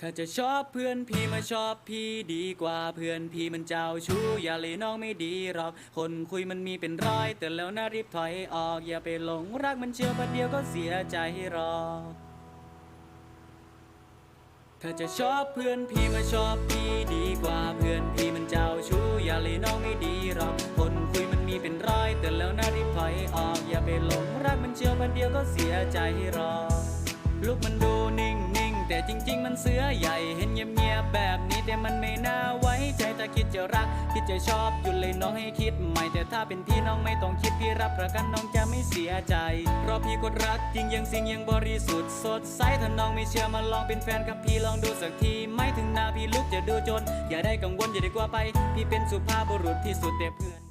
ถ้าจะชอบเพื่อนพี่มาชอบพี่ดีกว่าเพื่อนพี่มันเจ้าชู้อย่าเลยน้องไม่ดีหรอก คนคุยมันมีเป็นร้อยแต่แล้วน่ารีบถอยออก อย่าไปหลงรักมันเชื่อประเดียวก็เสียใจหรอกถ้าจะชอบเพื่อนพี่มาชอบพี่ดีกว่าเพื่อนพี่มันเจ้าชู้อย่าเลยน้องไม่ดีหรอก คนคุยมันมีเป็นร้อยแต่แล้วน่ารีบถอยออก อย่าไปหลงรักมันเชื่อประเดียวก็เสียใจหรอกลูกมันดูนิ่ง จริงมันเสือใหญ่เห็นเงียบๆแบบนี้แต่มันไม่น่าไว้ใจถ้าคิดจะรัก คิดจะชอบอยู่เลยน้องให้คิดใหม่แต่ถ้าเป็นพี่น้องไม่ต้องคิดพี่รับประกันน้องจะไม่เสียใจ เพราะพี่กดรักจริงยังสิ่งยังบริสุทธิ์สดใสถ้าน้องไม่เชื่อมาลองเป็นแฟนกับพี่ลองดูสักทีไม่ถึงหน้าพี่ลูกจะดูจน อย่าได้กังวลอย่าได้กลัวไป พี่เป็นสุภาพบุรุษที่สุดแต่เพื่อน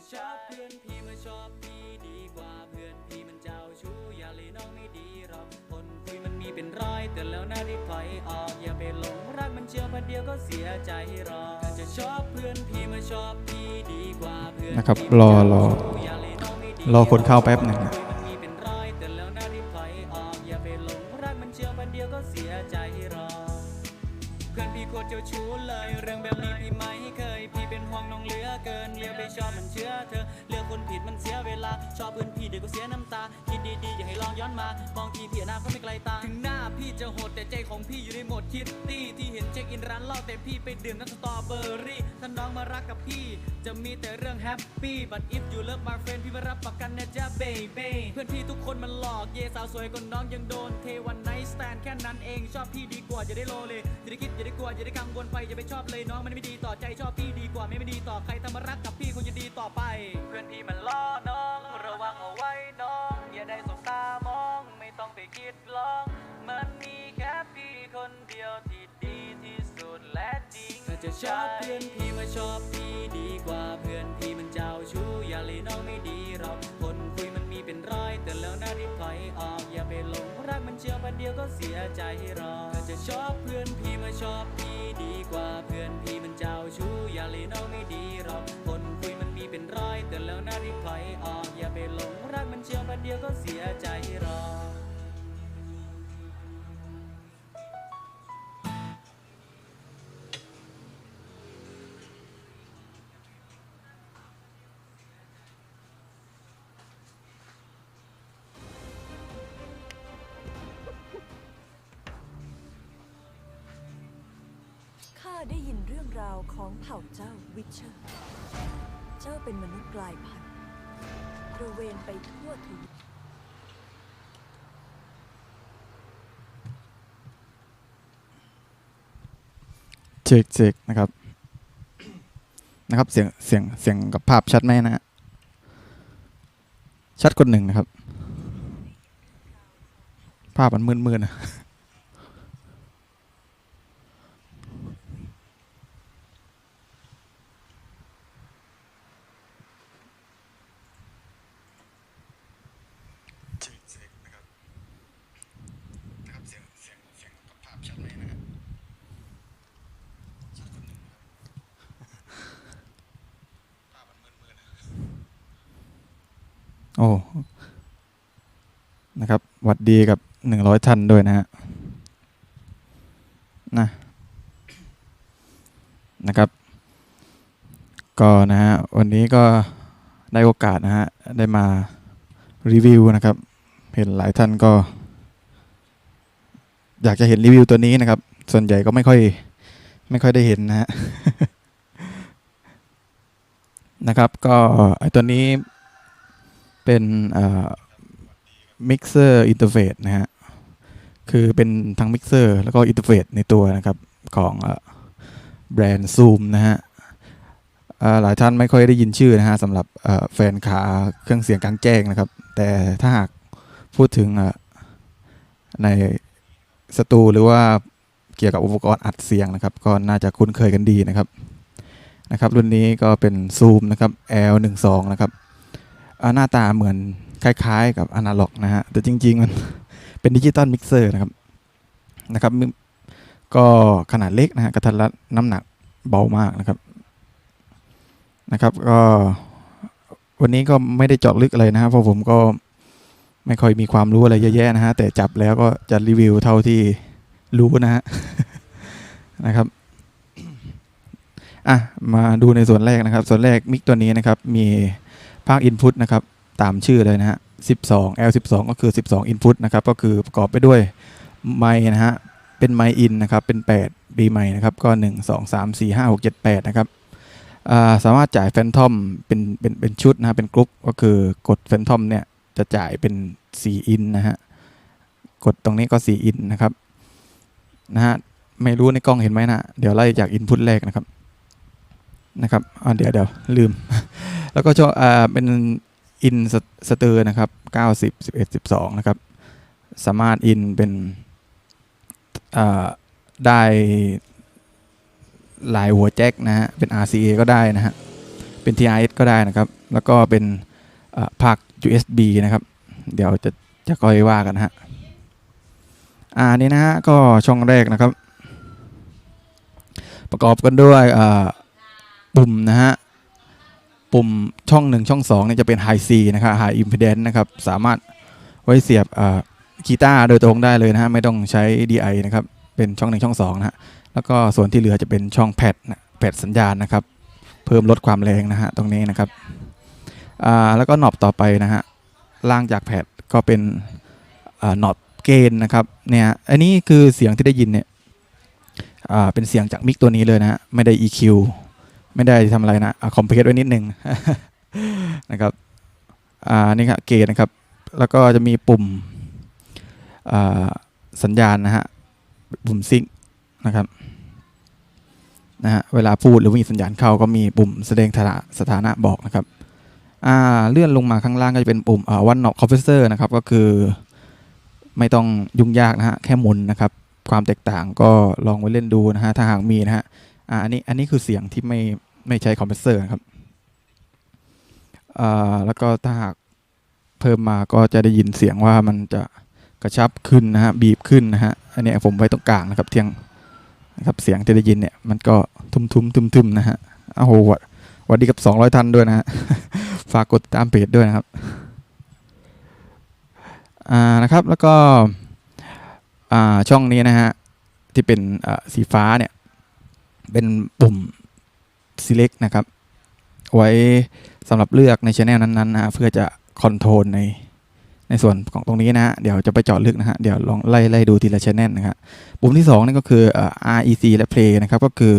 จะชอบเพื่อนพี่มาชอบพี่ดีกว่าเพื่อนพี่มันเจ้าชู้อย่าเลยน้องไม่ดีหรอกคนคุยมันมีเป็นร้อยแต่แล้วน่ารีบถอยออกอย่าไปหลงรักมันเชื่อพันเดียวก็เสียใจหรอกถ้าจะชอบเพื่อนพี่มาชอบพี่ดีกว่าเพื่อนนะครับรอรอรอคนเข้าแป๊บหนึ่งนะ ชอบเพื่อนพี่เดี๋ยวก็เสียน้ำตา คิดดีๆอย่าให้ลองย้อนมา มองทีพี่อนาคตไม่ไกลตา ถึงหน้าพี่จะโหดแต่ใจของพี่อยู่ในโหมดคิดตี้ที่เห็น ช็คอินร้านเหล้าแต่พี่ไปดื่มน้ำสตรอเบอรี่ถ้าน้องมารักกับพี่ จะมีแต่เรื่องแฮปปี้ but if you love my friend พี่มารับประกันนะจ๊ะ baby เพื่อนพี่ทุกคนมันหลอก เยสาวสวยคนน้องยังโดนเทวันไนท์สแตนแค่นั้นเองชอบพี่ดีกว่าอย่าได้โลเลอย่าได้คิดอย่าได้กลัวอย่าได้กังวลไปอย่าไปชอบเลยน้องมันไม่ดีต่อใจชอบพี่ดีกว่าไม่ไม่ดีต่อใครถ้ามารักกับพี่คงจะดีต่อไป เพื่อนพี่มันล้อน้อง ระวังเอาไว้น้อง อย่าได้สบตามอง ไม่ต้องไปคิดลอง มันมีแค่พี่คนเดียวที่ดีที่สุดและจริงถ้าจะชอบเพื่อนพี่มาชอบพี่ดีกว่าเพื่อนพี่มันเจ้าชู้อย่าเลยน้องไม่ดีหรอกคนคุยมันมีเป็นร้อยแต่แล้วน่ารีบถอยออกอย่าไปหลงรักมันเชื่อประเดียวก็เสียใจหรอกถ้าจะชอบเพื่อนพี่มาชอบพี่ดีกว่าเพื่อนพี่มันเจ้าชู้อย่าเลยน้องไม่ดีหรอกคนคุยมันมีเป็นร้อยแต่แล้วน่ารีบถอยออกอย่าไปหลงรักมันเชื่อประเดียวก็เสียใจหรอก รื่องราวของเผ่าเจ้าวิเชอร์ เจ้าเป็นมนุษย์กลายพันธุ์ตระเวนไปทั่วทวีปเจกเจกนะครับ นะครับ เสียง เสียง เสียงกับภาพชัดไหมนะฮะ ชัดกว่าหนึ่งนะครับ ภาพมันมืดๆนะเจกเจกนะครับนะครับเสียงเสียงเสียงกับภาพชัดไหมนะฮะ โอ้ นะครับหวั ดีกับหนึ่งร้อยท่านด้วยนะฮะนะนะครับก็นะฮะวันนี้ก็ได้โอกาสนะฮะได้มารีวิวนะครับ เห็นหลายท่านก็ อยากจะเห็นรีวิวตัวนี้นะครับ ส่วนใหญ่ก็ไม่ค่อยไม่ค่อยได้เห็นนะฮะนะครับ ก็ไอตัวนี้เป็นอร์ อินเทอร์เฟซนะฮะ คือเป็นทั้งมิกเซอร์แล้วก็อินเทอร์เฟซในตัวนะครับ ของแบรนด์ซูมนะฮะหลายท่านไม่ค่อยได้ยินชื่อนะฮะสำหรับแฟนขาเครื่องเสียงกลางแจ้งนะครับ แต่ถ้าหากพูดถึงในสตูหรือว่าเกี่ยวกับอุปกรณ์อัดเสียงนะครับ ก็น่าจะคุ้นเคยกันดีนะครับนะครับ รุ่นนี้ก็เป็นซูมนะครับ L12 นะครับหน้าตาเหมือน คล้ายๆ กับอนาล็อกนะฮะ แต่จริงๆ มันเป็นดิจิตอลมิกเซอร์นะครับ นะครับ ก็ขนาดเล็กนะฮะ กระทัดรัดน้ำหนักเบามากนะครับ นะครับ ก็วันนี้ก็ไม่ได้เจาะลึกอะไรนะฮะ เพราะผมก็ไม่ค่อยมีความรู้อะไรเยอะแยะนะฮะ แต่จับแล้วก็จะรีวิวเท่าที่รู้นะฮะ นะครับอะมาดูในส่วนแรกนะครับ ส่วนแรกมิกตัวนี้นะครับ มีภาค Input นะครับ ตามชื่อเลยนะฮะ 12 L12 ก็คือ 12 Input นะครับ ก็คือประกอบไปด้วยไมค์นะฮะ เป็นไมอินนะครับ เป็น 8 B ไมค์นะครับ ก็ 1 2 3 4 5 6 7 8 นะครับอ่าสามารถจ่ายแฟนทอมเป็นเป็นเป็นชุดนะฮะเป็นกรุ๊ปก็คือกดแฟนทอมเนี่ยจะจ่ายเป็น 4 อินนะฮะ กดตรงนี้ก็ 4 อินนะครับ นะฮะ ไม่รู้ในกล้องเห็นไหมนะเดี๋ยวไล่จากอินพุตแรกนะครับ นะครับ อ่าเดี๋ยวเดี๋ยวลืม แล้วก็ช่วอ่าเป็น อินสเตอร์นะครับ 90 11 12 นะครับ สามารถอินเป็นได้หลายหัวแจ็คนะฮะ เป็น RCA ก็ได้นะฮะ เป็น TRS ก็ได้นะครับ แล้วก็เป็นอ่าภาค USB นะครับ เดี๋ยวจะจะค่อยว่ากันฮะ อ่านี่นะฮะ ก็ช่องแรกนะครับ ประกอบกันด้วยปุ่มนะฮะ ปุ่มช่อง 1 ช่อง2เนี่ยจะเป็น High C นะครับ High Impedance นะครับ สามารถไว้เสียบกีตาร์โดยตรงได้เลยนะฮะ ไม่ต้องใช้ DI นะครับ เป็นช่อง 1 ช่อง2นะฮะ แล้วก็ส่วนที่เหลือจะเป็นช่องแพดนะแพดสัญญาณนะครับ เพิ่มลดความแรงนะฮะ ตรงนี้นะครับ แล้วก็หนอบต่อไปนะฮะ ล่างจากแพดก็เป็นหนอบเกนนะครับ เนี่ย อันนี้คือเสียงที่ได้ยินเนี่ยเป็นเสียงจากมิกตัวนี้เลยนะฮะ ไม่ได้ EQ ไม่ได้ทำอะไรนะคอมเพรสไว้นิดนึงนะครับอ่านี่ครับเกตนะครับ แล้วก็จะมีปุ่มสัญญาณนะฮะปุ่มซิงค์นะครับนะฮะเวลาพูดหรือมีสัญญาณเข้าก็มีปุ่มแสดงสถานะสถานะบอกนะครับอ่าเลื่อนลงมาข้างล่างก็จะเป็นปุ่มวันนอกคอมเพรสเซอร์นะครับก็คือไม่ต้องยุ่งยากนะฮะแค่หมุนนะครับ ความแตกต่างก็ลองไว้เล่นดูนะฮะถ้าหากมีนะฮะอ่าอันนี้อันนี้คือเสียงที่ไม่ ไม่ใช้คอมเพรสเซอร์ครับอ่าแล้วก็ถ้าหากเพิ่มมาก็จะได้ยินเสียงว่ามันจะกระชับขึ้นนะฮะบีบขึ้นนะฮะอันนี้ผมไว้ตรงกลางนะครับเทียงนะครับเสียงที่ได้ยินเนี่ยมันก็ทุ้มทุ้มๆทึมๆนะฮะอ้โหวัดวัดดีกับ 200 ท่านด้วยนะฮะฝากกดติดตามเพจด้วยนะครับอ่านะครับแล้วก็อ่าช่องนี้นะฮะที่เป็นสีฟ้าเนี่ยเป็นปุ่ม select นะครับ ไว้สำหรับเลือกในช anel นั้นๆนะเพื่อจะคอนโทรลในในส่วนของตรงนี้นะฮะ เดี๋ยวจะไปเจาะลึกนะฮะ เดี๋ยวลองไล่ไล่ดูทีละช anel นะครับปุ่มที่2นั่นก็คือ REC และ play นะครับ ก็คือ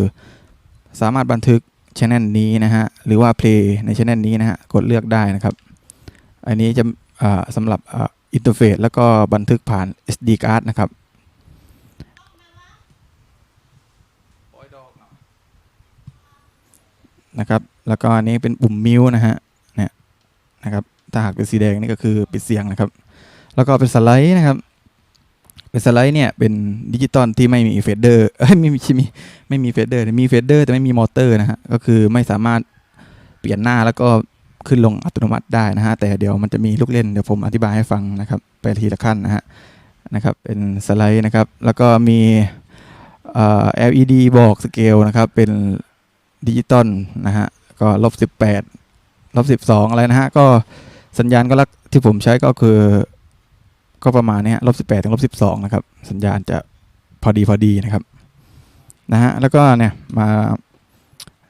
สามารถบันทึกช anel นี้นะฮะ หรือว่า play ในช anel นี้นะฮะ กดเลือกได้นะครับ อันนี้จะสำหรับอินเทอร์เฟซแล้วก็บันทึกผ่าน SD card นะครับ นะครับ แล้วก็อันนี้เป็นปุ่มมิวนะฮะเนี่ยนะครับถ้าหากเป็นสีแดงนี่ก็คือปิดเสียงนะครับ แล้วก็เป็นสไลด์นะครับ เป็นสไลด์เนี่ยเป็นดิจิตอลที่ไม่มีเฟดเดอร์เอ้ยไม่มีมีไม่มีเฟดเดอร์มีเฟดเดอร์แต่ไม่มีมอเตอร์นะฮะก็คือไม่สามารถเปลี่ยนหน้าแล้วก็ขึ้นลงอัตโนมัติได้นะฮะแต่เดี๋ยวมันจะมีลูกเล่นเดี๋ยวผมอธิบายให้ฟังนะครับไปทีละขั้นนะฮะนะครับเป็นสไลด์นะครับ แล้วก็มีเอ่อ LED บอกสเกลนะครับเป็น ดิจิตอลนะฮะก็ลบสิบแปดลบสิบสองอะไรนะฮะก็สัญญาณก็ลักที่ผมใช้ก็คือ ก็ประมาณเนี้ลบสิบแปดถึงลบสิบสองนะครับ สัญญาณจะพอดีพอดีนะครับนะฮะแล้วก็เนี่ยมา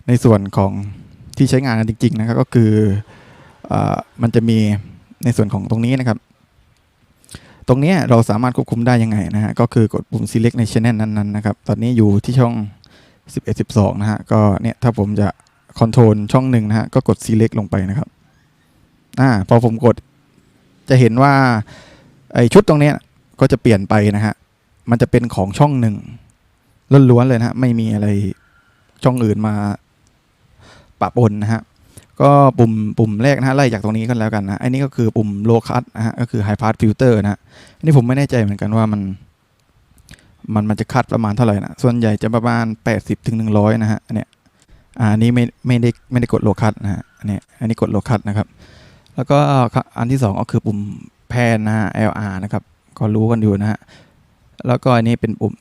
ในส่วนของที่ใช้งานจริง ๆ นะครับก็คืออมันจะมีในส่วนของตรงนี้นะครับ ตรงนี้เราสามารถควบคุมได้ยังไงนะฮะก็คือกดปุ่ม select ใน channel นั้นๆนะครับ ตอนนี้อยู่ที่ช่อง 11 12 นะฮะ ก็เนี่ยถ้าผมจะคอนโทรลช่องหนึ่งนะฮะ ก็กด select ลงไปนะครับ อ่า พอผมกดจะเห็นว่าไอชุดตรงเนี้ยก็จะเปลี่ยนไปนะฮะ มันจะเป็นของช่องหนึ่งล้วนๆเลยนะฮะ ไม่มีอะไรช่องอื่นมาปะปนนะฮะ ก็ปุ่มปุ่มแรกนะฮะ ไล่จากตรงนี้กันแล้วกันนะ อันนี้ก็คือปุ่ม low cut นะฮะ ก็คือ high pass filter นะฮะ อันนี้ผมไม่แน่ใจเหมือนกันว่ามัน มันมันจะคัดประมาณเท่าไหร่นะส่วนใหญ่จะประมาณ 80ถึง100 นะฮะอันเนี้ยอ่าอันนี้ไม่ไม่ได้ไม่ได้กด low cut นะฮะอันเนี้ยอันนี้กด low cut นะครับ แล้วก็อันที่สองก็คือปุ่มแพนนะฮะ LR นะครับก็รู้กันอยู่นะฮะแล้วก็อันนี้เป็นปุ่ม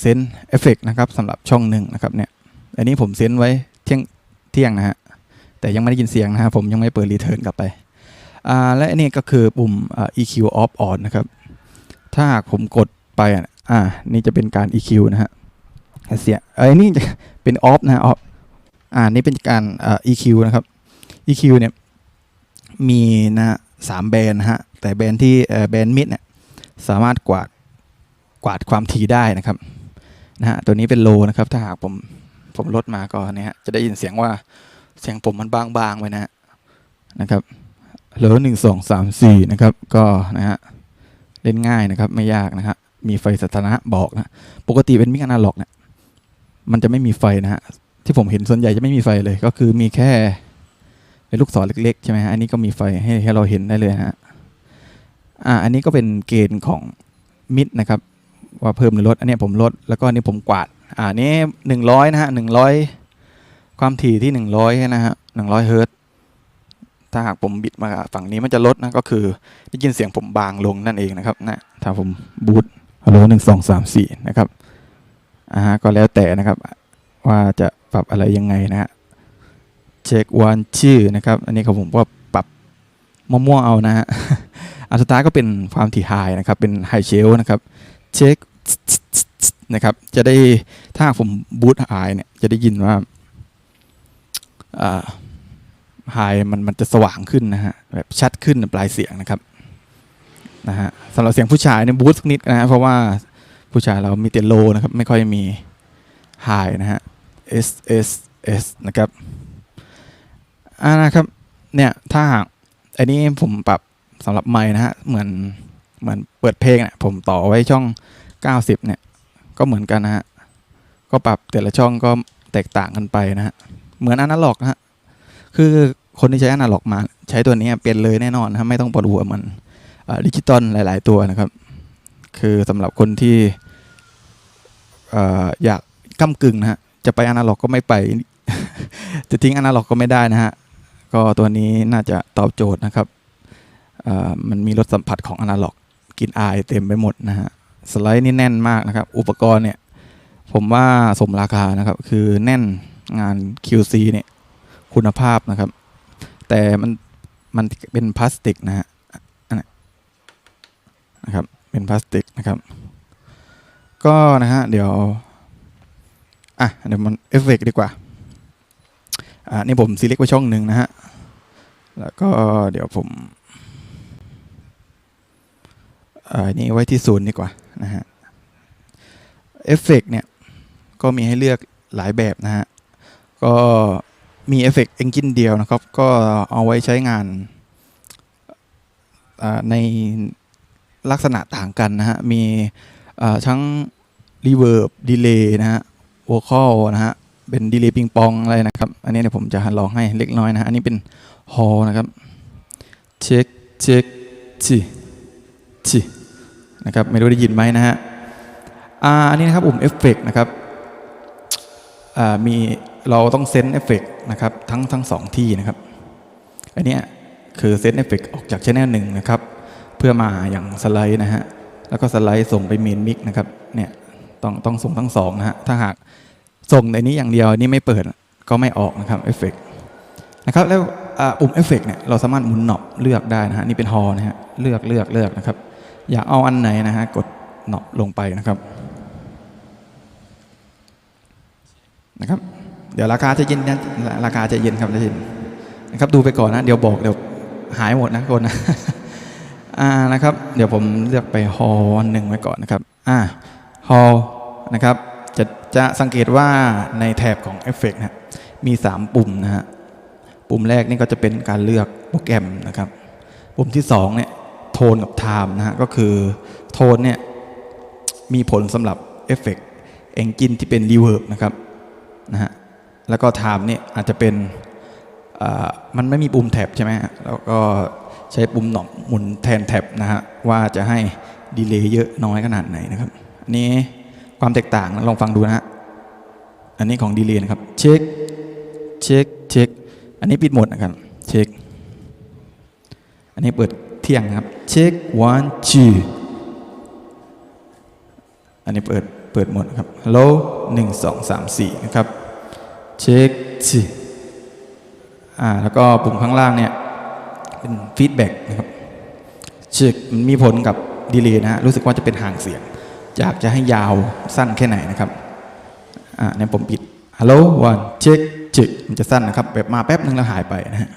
เซนเอฟเฟกนะครับสำหรับช่องหนึ่งนะครับเนี่ยอันนี้ผมเซนไว้เที่ยงเที่ยงนะฮะแต่ยังไม่ได้ยินเสียงนะครับผมยังไม่เปิดรีเทิร์นกลับไปอ่าและอันนี้ก็คือปุ่มอ่า EQ off on นะครับถ้าหากผมกดไป อ่า นี่จะเป็นการ EQ นะฮะเสียเอ้ยนี่เป็น off นะ off อ่านี่เป็นการอ่า EQ นะครับ EQ เนี่ยมีนะฮะสามแบรนด์นะฮะแต่แบรนด์ที่แบรนด์มิดเนี่ยสามารถกวาดกวาดความถี่ได้นะครับนะฮะตัวนี้เป็นโลนะครับ ถ้าหากผมผมลดมาก็เนี่ยฮะจะได้ยินเสียงว่าเสียงผมมันบางๆไปนะฮะนะครับเหลือหนึ่งสองสามสี่นะครับ ก็นะฮะเล่นง่ายนะครับ ไม่ยากนะฮะ มีไฟสถานะบอกนะ ปกติเป็นมิกอนาล็อกเนี่ยมันจะไม่มีไฟนะฮะ ที่ผมเห็นส่วนใหญ่จะไม่มีไฟเลย ก็คือมีแค่เป็นลูกศรเล็กๆใช่ไหมฮะ อันนี้ก็มีไฟให้ให้เราเห็นได้เลยฮะ อ่า อันนี้ก็เป็นเกณฑ์ของมิดนะครับ ว่าเพิ่มหรือลด อันนี้ผมลด แล้วก็อันนี้ผมกวาด อ่าอันนี้หนึ่งร้อยนะฮะหนึ่งร้อยความถี่ที่100นะฮะ100เฮิร์ตซ์ถ้าหากผมบิดมาฝั่งนี้มันจะลดนะก็คือได้ยินเสียงผมบางลงนั่นเองนะครับนะถ้าผมบูต ฮัลโหลหนึ่งสองสามสี่นะครับอ่าฮะก็แล้วแต่นะครับ ว่าจะปรับอะไรยังไงนะฮะเช็ควันชื่อนะครับ อันนี้ครับผมก็ปรับมั่วๆเอานะฮะอันสุดท้ายก็เป็นความถี่ไฮนะครับ เป็นไฮเชลนะครับ เช็คนะครับ จะได้ถ้าผมบูตไฮเนี่ย จะได้ยินว่าไฮมันมันจะสว่างขึ้นนะฮะ แบบชัดขึ้นปลายเสียงนะครับ นะฮะสำหรับเสียงผู้ชายเนี่ยบูสต์สักนิดนะฮะเพราะว่าผู้ชายเรามีแต่โลนะครับ ไม่ค่อยมีไฮนะฮะ S S S นะครับอ่านะครับเนี่ยถ้าหากอันนี้ผมปรับสำหรับไมค์นะฮะเหมือนเหมือนเปิดเพลงเนี่ยผมต่อไว้ช่อง 90 เนี่ย ก็เหมือนกันนะฮะก็ปรับแต่ละช่องก็แตกต่างกันไปนะฮะเหมือนอนาล็อกนะฮะคือคนที่ใช้อนาล็อกมา ใช้ตัวนี้เป็นเลยแน่นอนนะครับไม่ต้องปวดหัวมัน ดิจิตอลหลาย ๆ ตัวนะครับ คือสำหรับคนที่อยากก้ากึ่งนะฮะจะไปอนาล็อกก็ไม่ไป จะทิ้งอนาล็อกก็ไม่ได้นะฮะก็ตัวนี้น่าจะตอบโจทย์นะครับมันมีรสสัมผัสของอนาล็อกกินอายเต็มไปหมดนะฮะสไลด์นี่แน่นมากนะครับ อุปกรณ์เนี่ย ผมว่าสมราคานะครับ คือแน่นงาน QC เนี่ย คุณภาพนะครับ แต่มันมันเป็นพลาสติกนะฮะ นะครับเป็นพลาสติกนะครับ ก็นะฮะเดี๋ยวอะเดี๋ยวมันเอฟเฟกดีกว่าอ่านี่ผมซีเล็กไว้ช่องหนึ่งนะฮะแล้วก็เดี๋ยวผมอ่านี่ไว้ที่ศูนย์ดีกว่านะฮะเอฟเฟกเนี่ยก็มีให้เลือกหลายแบบนะฮะ ก็มีเอฟเฟกต์เอนจินเดียวนะครับ ก็เอาไว้ใช้งานอ่าใน ลักษณะต่างกันนะฮะ มีทั้งรีเวิร์บดีเลย์นะฮะโวคอลนะฮะ เป็นดีเลย์ปิงปองอะไรนะครับ อันนี้เดี๋ยวผมจะลองให้เล็กน้อยนะฮะ อันนี้เป็นฮอลนะครับ เช็คเช็คชิชินะครับ ไม่รู้ได้ยินไหมนะฮะอ่าอันนี้นะครับปุ่มเอฟเฟกนะครับอ่ามีเราต้องเซนเอฟเฟกนะครับทั้งทั้งสองที่นะครับ อันนี้คือเซนเอฟเฟกออกจากชแนลหนึ่งนะครับ พื่อมาอย่างสไลด์นะฮะแล้วก็สไลด์ส่งไปเมนมิกนะครับเนี่ยต้องต้องส่งทั้งสองนะฮะถ้าหากส่งในนี้อย่างเดียวนี่ไม่เปิดก็ไม่ออกนะครับเอฟเฟกนะครับแล้วอ่าปุ่มเอฟเฟกเนี่ยเราสามารถหมุนหนอบเลือกได้นะฮะนี่เป็นฮอนะฮะเลือกเลือกเลือกนะครับ อยากเอาอันไหนนะฮะกดหนอบลงไปนะครับนะครับ เดี๋ยวราคาจะเย็นนะราคาจะเย็นครับจะเย็นนะครับดูไปก่อนนะ เดี๋ยวบอกเดี๋ยวหายหมดนะคนนะ อ่านะครับ เดี๋ยวผมเลือกไปฮอลหนึ่งไว้ก่อนนะครับอ่าฮอลนะครับจะจะสังเกตว่าในแถบของเอฟเฟกต์นะมี 3 ปุ่มนะฮะปุ่มแรกนี่ก็จะเป็นการเลือกโปรแกรมนะครับ ปุ่มที่2เนี่ยโทนกับไทม์นะฮะก็คือโทนเนี่ยมีผลสำหรับเอฟเฟกต์เอนจินที่เป็นรีเวิร์บนะครับนะฮะแล้วก็ไทม์เนี่ยอาจจะเป็นอ่ามันไม่มีปุ่มแท็บใช่ไหมฮะแล้วก็ ใช้ปุ่มหนอกหมุนแทนแท็บนะฮะว่าจะให้ดีเลย์เยอะน้อยขนาดไหนนะครับอันนี้ความแตกต่างลองฟังดูนะฮะอันนี้ของดีเลย์นะครับเช็คเช็คเช็คอันนี้ปิดหมดนะครับเช็คอันนี้เปิดเที่ยงครับเช็ค one two อันนี้เปิดเปิดหมดครับฮัลโหลหนึ่งสองสามสี่นะครับเช็คสี่อ่าแล้วก็ปุ่มข้างล่างเนี่ย เป็นฟีดแบ็กนะครับเช็คมันมีผลกับดีเลย์นะฮะรู้สึกว่าจะเป็นห่างเสียงอยากจะให้ยาวสั้นแค่ไหนนะครับอ่าเนี่ยผมปิดฮัลโหลวันเช็คเช็คมันจะสั้นนะครับ แบบมาแป๊บนึงแล้วหายไปนะฮะ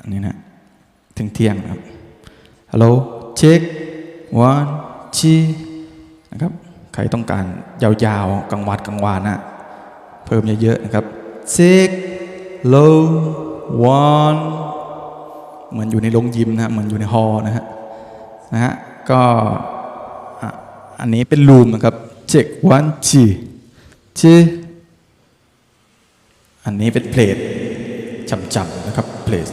อันนี้นะถึงเที่ยงนะครับฮัลโหลเช็ควันชีนะครับใครต้องการยาวๆกลางวัดกลางวานนะเพิ่มเยอะๆนะครับเช็ค low one เหมือนอยู่ในโรงยิมนะฮะเหมือนอยู่ในฮอลนะฮะนะฮะก็อะอันนี้เป็นรูมนะครับเช็ควันชีชีอันนี้เป็นเพลทจำๆนะครับเพลท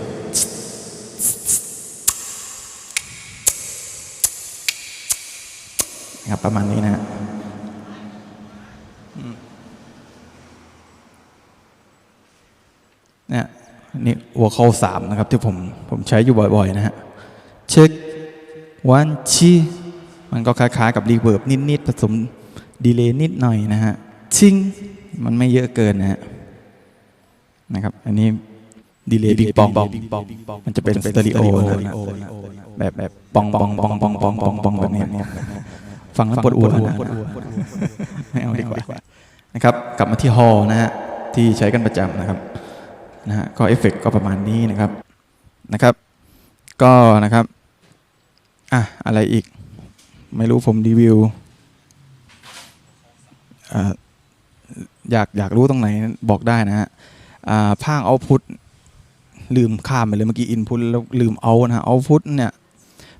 นะครับประมาณนี้นะฮะอืมเนี่ยนี่หัวข้อสามนะครับที่ผมผมใช้อยู่บ่อยๆนะฮะเช็ควันชีมันก็คล้ายๆกับรีเวิร์บนิดๆผสมดีเลย์นิดหน่อยนะฮะชิงมันไม่เยอะเกินนะฮะนะครับอันนี้ดีเลย์ปิงปองมันจะเป็นสเตอริโอนะแบบแบบปองปองปองปองปองปองปองแบบนี้ฟังแล้วปวดหัวนะไม่เอาดีกว่านะครับ กลับมาที่ฮอลนะฮะที่ใช้กันประจำนะครับ นะฮะก็เอฟเฟกก็ประมาณนี้นะครับนะครับก็นะครับอะอะไรอีก ไม่รู้ผมรีวิวอยากอยากรู้ตรงไหนบอกได้นะฮะภาคเอาพุทลืมข้ามไปเลยเมื่อกี้อินพุตแล้วลืมเอานะฮะเอาพุทเนี่ย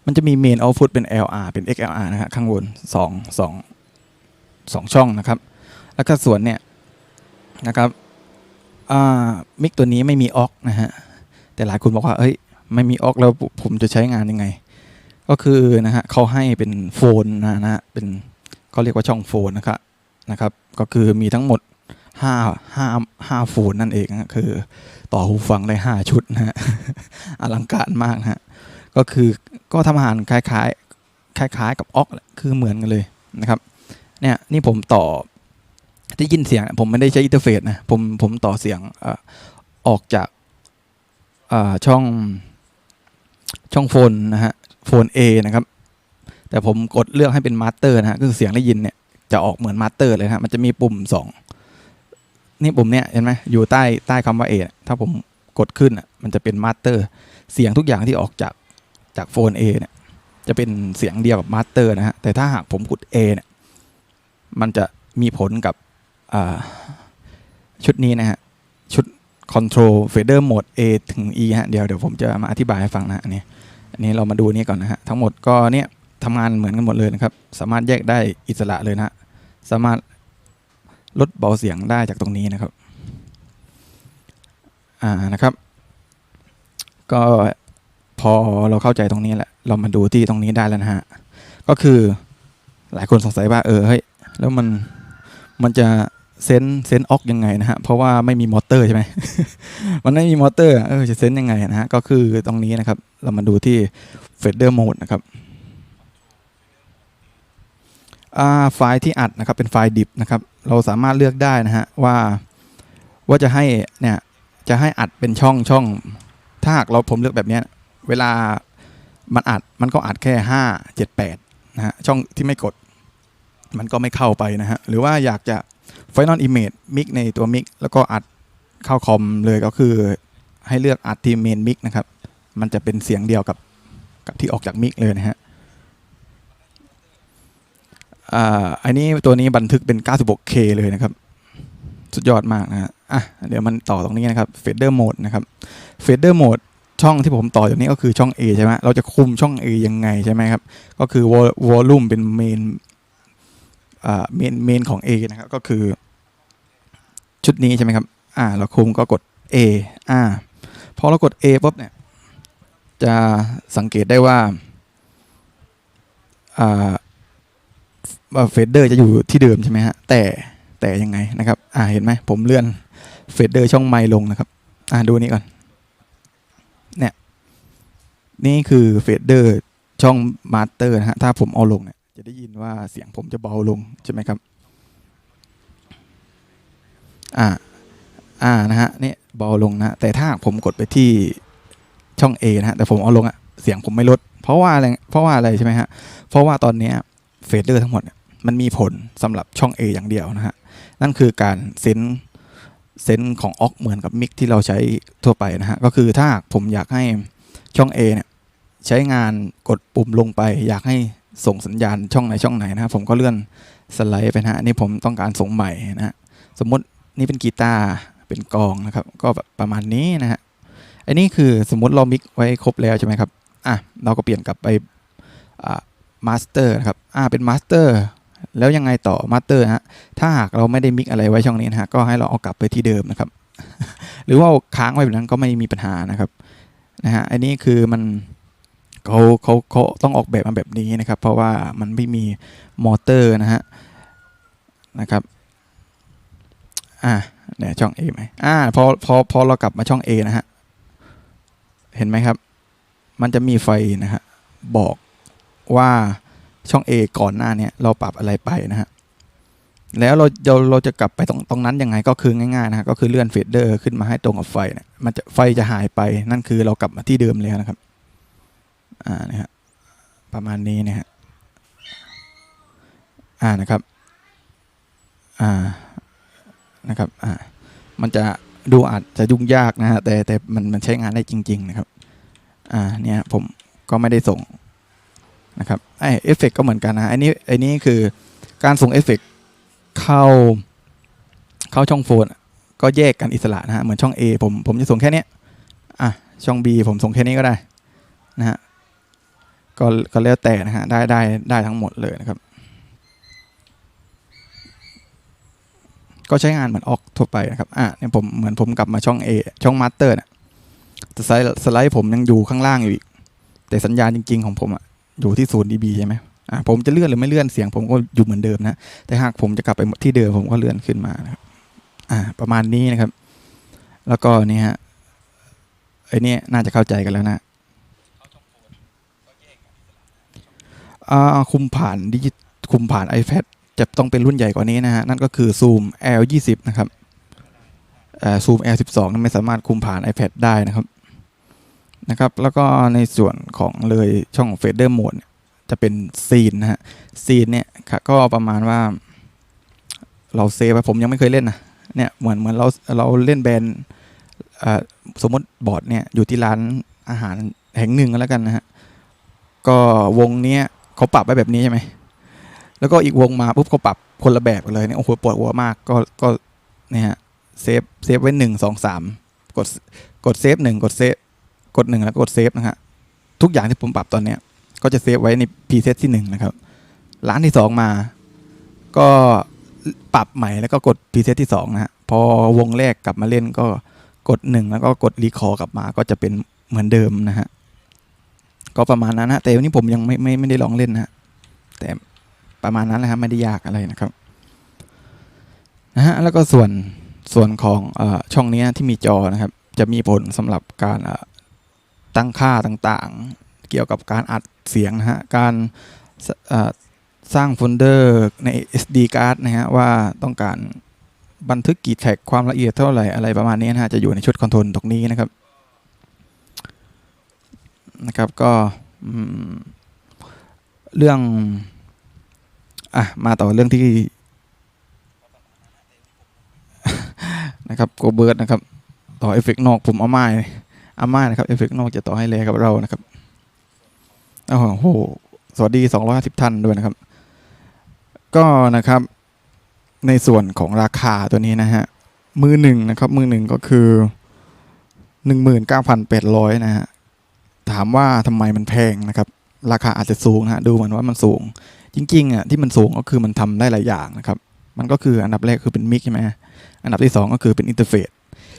มันจะมีเมนเอาพุตเป็น LR เป็น XLR นะฮะข้างบนสองสองสองช่องนะครับ แล้วก็ส่วนเนี่ยนะครับ มิกตัวนี้ไม่มีออกนะฮะ แต่หลายคนบอกว่าเอ้ยไม่มีออกแล้วผมจะใช้งานยังไง ก็คือนะฮะเขาให้เป็นโฟนนะนะฮะเป็นเขาเรียกว่าช่องโฟนนะครับนะครับ ก็คือมีทั้งหมดห้าห้าห้าโฟนนั่นเองนะคือ ต่อหูฟังได้ห้าชุดนะฮะอลังการมากฮะก็คือก็ทำอาหารคล้ายๆคล้ายๆกับออกคือเหมือนกันเลยนะครับเนี่ยนี่ผมต่อ ที่ยินเสียงผมไม่ได้ใช้อินเทอร์เฟซนะผมผมต่อเสียงอออกจากาช่องช่องโฟนนะฮะโฟน A นะครับ แต่ผมกดเลือกให้เป็นมาสเตอร์นะฮะก็คือเสียงได้ยินเนี่ยจะออกเหมือนมาสเตอร์เลยฮะมันจะมีปุ่มสองนี่ปุ่มเนี่ยเห็นไหมอยู่ใต้ใต้คำว่า A เนี่ยถ้าผมกดขึ้นอะมันจะเป็นมาสเตอร์เสียงทุกอย่างที่ออกจากจากโฟน A เนี่ยจะเป็นเสียงเดียวกับมาสเตอร์นะฮะแต่ถ้าหากผมกด A เนี่ยมันจะมีผลกับ ชุดนี้นะฮะ ชุด Control Fader Mode A ถึง E ฮะ เดี๋ยวเดี๋ยวผมจะมาอธิบายให้ฟังนะอันนี้อันนี้เรามาดูนี้ก่อนนะฮะ ทั้งหมดก็เนี่ยทำงานเหมือนกันหมดเลยนะครับ สามารถแยกได้อิสระเลยนะฮะสามารถลดเบาเสียงได้จากตรงนี้นะครับ อ่านะครับ ก็พอเราเข้าใจตรงนี้แหละ เรามาดูที่ตรงนี้ได้แล้วนะฮะ ก็คือหลายคนสงสัยว่าเออเฮ้ยแล้วมันมันจะ เซนเซนออกยังไงนะฮะเพราะว่าไม่มีมอเตอร์ใช่ไหม มันไม่มีมอเตอร์เออจะเซนยังไงนะฮะก็คือตรงนี้นะครับ เรามาดูที่ Fader Mode นะครับไฟล์ที่อัดนะครับเป็นไฟล์ดิบนะครับ เราสามารถเลือกได้นะฮะว่าว่าจะให้เนี่ยจะให้อัดเป็นช่องช่อง ถ้าหากเราผมเลือกแบบนี้เวลามันอัดมันก็อัดแค่ห้าเจ็ดแปดนะฮะช่องที่ไม่กด มันก็ไม่เข้าไปนะฮะหรือว่าอยากจะ Final Image มิกในตัวมิกแล้วก็อัดเข้าคอมเลยก็คือให้เลือกอัดที่เมนมิกนะครับ มันจะเป็นเสียงเดียวกับกับที่ออกจากมิกเลยนะฮะอ่าอันนี้ตัวนี้บันทึกเป็น 96K เลยนะครับ สุดยอดมากนะฮะอะเดี๋ยวมันต่อตรงนี้นะครับ Fader Mode นะครับ Fader Mode ช่องที่ผมต่อจากนี้ก็คือช่อง A ใช่ไหมเราจะคุมช่อง A ยังไงใช่ไหมครับ ก็คือ Vol- Volume เป็น Main อ่า Main Main ของ A นะครับ ก็คือ ชุดนี้ใช่ไหมครับ อ่า เราคุมก็กด A อ่า พอเรากด A ปุ๊บเนี่ย จะสังเกตได้ว่า อ่าเฟดเดอร์จะอยู่ที่เดิมใช่ไหมฮะ แต่แต่ยังไงนะครับ อ่า เห็นไหม ผมเลื่อนเฟดเดอร์ช่องไมค์ลงนะครับ อ่า ดูนี้ก่อน เนี่ย นี่คือเฟดเดอร์ช่องมาสเตอร์นะฮะ ถ้าผมเอาลงเนี่ย จะได้ยินว่าเสียงผมจะเบาลงใช่ไหมครับ อ่าอ่านะฮะนี่เบาลงนะแต่ถ้าผมกดไปที่ช่อง A นะฮะแต่ผมเอาลงอะเสียงผมไม่ลด เพราะว่าอะไรเพราะว่าอะไรใช่ไหมฮะเพราะว่าตอนนี้เฟดเดอร์ทั้งหมดมันมีผลสำหรับช่อง A อย่างเดียวนะฮะนั่นคือการเซนเซนของออกเหมือนกับมิกที่เราใช้ทั่วไปนะฮะก็คือถ้าผมอยากให้ช่อง A เนี่ยใช้งานกดปุ่มลงไป อยากให้ส่งสัญญาณช่องไหนช่องไหนนะฮะผมก็เลื่อนสไลด์ไปนะฮะนนี่ผมต้องการส่งใหม่นะฮะสมมติ นี่เป็นกีตาร์เป็นกองนะครับ ก็แบบประมาณนี้นะฮะอันนี้คือสมมติเรามิกไว้ครบแล้วใช่ไหมครับอะเราก็เปลี่ยนกลับไปอ่ามาสเตอร์นะครับอ่าเป็นมาสเตอร์แล้วยังไงต่อมาสเตอร์ฮะถ้าหากเราไม่ได้มิกอะไรไว้ช่องนี้นะฮะก็ให้เราเอากลับไปที่เดิมนะครับ หรือว่าเอาค้างไว้แบบนั้นก็ไม่มีปัญหานะครับนะฮะอันนี้คือมันเขาเขาเขาต้องออกแบบมาแบบนี้นะครับ เพราะว่ามันไม่มีมอเตอร์นะฮะนะครับ อ่าเนี่ยช่อง A ไหมอ่าพอพอพอเรากลับมาช่อง A นะฮะ เห็นไหมครับ มันจะมีไฟนะฮะบอกว่าช่อง A ก่อนหน้าเนี้เราปรับอะไรไปนะฮะ แล้วเราเราเราจะกลับไปตรงตรงนั้นยังไงก็คือง่ายๆนะฮะก็คือเลื่อนเฟดเดอร์ขึ้นมาให้ตรงกับไฟเนี่ยมันจะไฟจะหายไปนั่นคือเรากลับมาที่เดิมแล้วนะครับ อ่านะฮะประมาณนี้นะฮะ อ่านะครับ อ่า นะครับอ่ามันจะดูอาจจะยุ่งยากนะฮะแต่แต่มันมันใช้งานได้จริง ๆ นะครับอ่าเนี่ยผมก็ไม่ได้ส่งนะครับไอเอฟเฟกก็เหมือนกันนะอันนี้อันนี้คือการส่งเอฟเฟกเข้าเข้าช่องโฟน ก็แยกกันอิสระนะฮะเหมือนช่อง A ผมผมจะส่งแค่เนี้ยอะช่อง B ผมส่งแค่นี้ก็ได้นะฮะก็ก็แล้วแต่นะฮะได้ได้ได้ทั้งหมดเลยนะครับ ก็ใช้งานเหมือนออกทั่วไปนะครับ อะเนี่ยผมเหมือนผมกลับมาช่อง A ช่องมาสเตอร์เนี่ยแต่สไลด์สไลด์ผมยังอยู่ข้างล่างอยู่อีก แต่สัญญาณจริง ๆ ของผมอะอยู่ที่ศูนย์ dB ใช่ไหมอะผมจะเลื่อนหรือไม่เลื่อนเสียงผมก็อยู่เหมือนเดิมนะ แต่หากผมจะกลับไปที่เดิมผมก็เลื่อนขึ้นมานะครับ อ่า ประมาณนี้นะครับ แล้วก็นี่ฮะไอ้นี่น่าจะเข้าใจกันแล้วนะอ่าคุมผ่านดิจิคุมผ่าน iPad จะต้องเป็นรุ่นใหญ่กว่านี้นะฮะ นั่นก็คือ Zoom L20 นะครับเอ่อ Zoom L12 นั้นไม่สามารถคุมผ่าน iPad ได้นะครับนะครับ แล้วก็ในส่วนของเลยช่อง Fader Mode เนี่ยจะเป็นซีนนะฮะซีนเนี่ยก็ประมาณว่า เราเซฟไว้ผมยังไม่เคยเล่นนะเนี่ยเหมือนเหมือนเราเราเล่นแบรนด์สมมติบอร์ดเนี่ยอยู่ที่ร้านอาหารแห่งหนึ่งก็แล้วกันนะฮะก็วงเนี้ยเขาปรับไว้แบบนี้ใช่ไหม แล้วก็อีกวงมาปุ๊บเขาปรับคนละแบบกันเลยเนี่ยโอ้โหปวดหัวมากก็ก็เนี่ยฮะเซฟเซฟไว้หนึ่งสองสามกดกดเซฟหนึ่งกดเซฟกดหนึ่งแล้วก็กดเซฟนะฮะทุกอย่างที่ผมปรับตอนเนี้ยก็จะเซฟไว้ในพรีเซตที่หนึ่งนะครับร้านที่สองมา ก็ปรับใหม่แล้วก็กดพรีเซตที่สองนะฮะพอวงแรกกลับมาเล่นก็กดหนึ่งแล้วก็กดรีคอร์กลับมาก็จะเป็นเหมือนเดิมนะฮะก็ประมาณนั้นนะแต่วันนี้ผมยังไม่ไม่ไม่ได้ลองเล่นนะฮะแต่ ประมาณนั้นแหละครับไม่ได้ยากอะไรนะครับนะฮะแล้วก็ส่วนส่วนของอช่องนี้ที่มีจอนะครับ จะมีผลสำหรับการตั้งค่าต่างๆ เกี่ยวกับการอัดเสียงนะฮะการสสร้างโฟลเดอร์ใน SD card นะฮะว่าต้องการบันทึกกี่แท็กความละเอียดเท่าไหร่อะไรประมาณนี้นะฮะจะอยู่ในชุดคอนโทรลตรงนี้นะครับนะครับก็เรื่อง อะมาต่อเรื่องที่นะครับโกเบิร์ดนะครับ ต่อเอฟเฟกนอกผมเอาไม้เอาไม้นะครับเอฟเฟกนอกจะต่อให้เลยกับเรานะครับโอ้โหสวัสดี250ท่านด้วยนะครับ ก็นะครับ ในส่วนของราคาตัวนี้นะฮะมือหนึ่งนะครับ มือหนึ่งก็คือหนึ่งหมื่นเก้าพันแปดร้อยนะฮะถามว่าทำไมมันแพงนะครับ ราคาอาจจะสูงนะฮะดูเหมือนว่ามันสูง จริงๆอะที่มันสูงก็คือมันทำได้หลายอย่างนะครับ มันก็คืออันดับแรกคือเป็นมิกใช่ไหมอันดับที่สองก็คือเป็นอินเทอร์เฟซ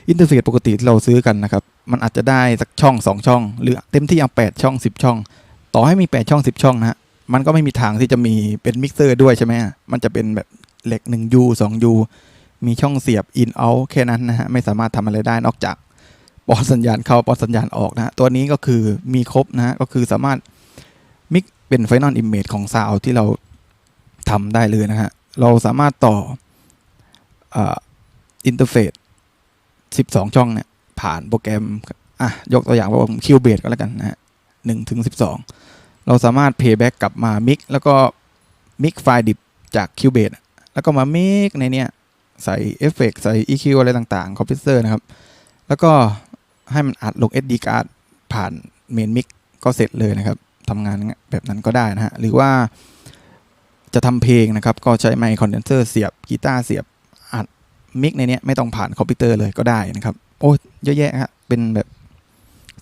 อินเทอร์เฟซปกติที่เราซื้อกันนะครับ มันอาจจะได้สักช่องสองช่อง หรือเต็มที่เอาแปดช่องสิบช่อง ต่อให้มีแปดช่องสิบช่องนะฮะมันก็ไม่มีทางที่จะมีเป็นมิกเซอร์ด้วยใช่ไหมมันจะเป็นแบบเหล็ก 1U 2U มีช่องเสียบ in out แค่นั้นนะฮะไม่สามารถทำอะไรได้นอกจากปอดสัญญาณเข้าปอดสัญญาณออกนะตัวนี้ก็คือมีครบนะก็คือสามารถ เป็น Final Image ของซาวที่เราทำได้เลยนะฮะ เราสามารถต่ออินเทอร์เฟซ12 ช่องเนี่ยผ่านโปรแกรม อะ ยกตัวอย่างว่าผมคิวเบสก็แล้วกันนะฮะ1ถึง12เราสามารถ playback กลับมา mix แล้วก็ mix ไฟล์ดิบจาก Cubase อะแล้วก็มา mix ในเนี้ยใส่เอฟเฟกใส่ EQ อะไรต่างๆ Compressor นะครับ แล้วก็ให้มันอัดลง SD card ผ่าน main mix ก็เสร็จเลยนะครับ ทำงานแบบนั้นก็ได้นะฮะ หรือว่าจะทำเพลงนะครับ ก็ใช้ไมค์คอนเดนเซอร์เสียบกีตาร์เสียบอัดมิกในนี้ไม่ต้องผ่านคอมพิวเตอร์เลยก็ได้นะครับ โอ้ยเยอะแยะครับเป็นแบบ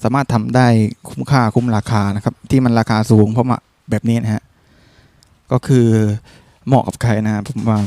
สามารถทำได้คุ้มค่าคุ้มราคานะครับ ที่มันราคาสูงเพราะมาแบบนี้นะฮะ ก็คือเหมาะกับใครนะผมว่า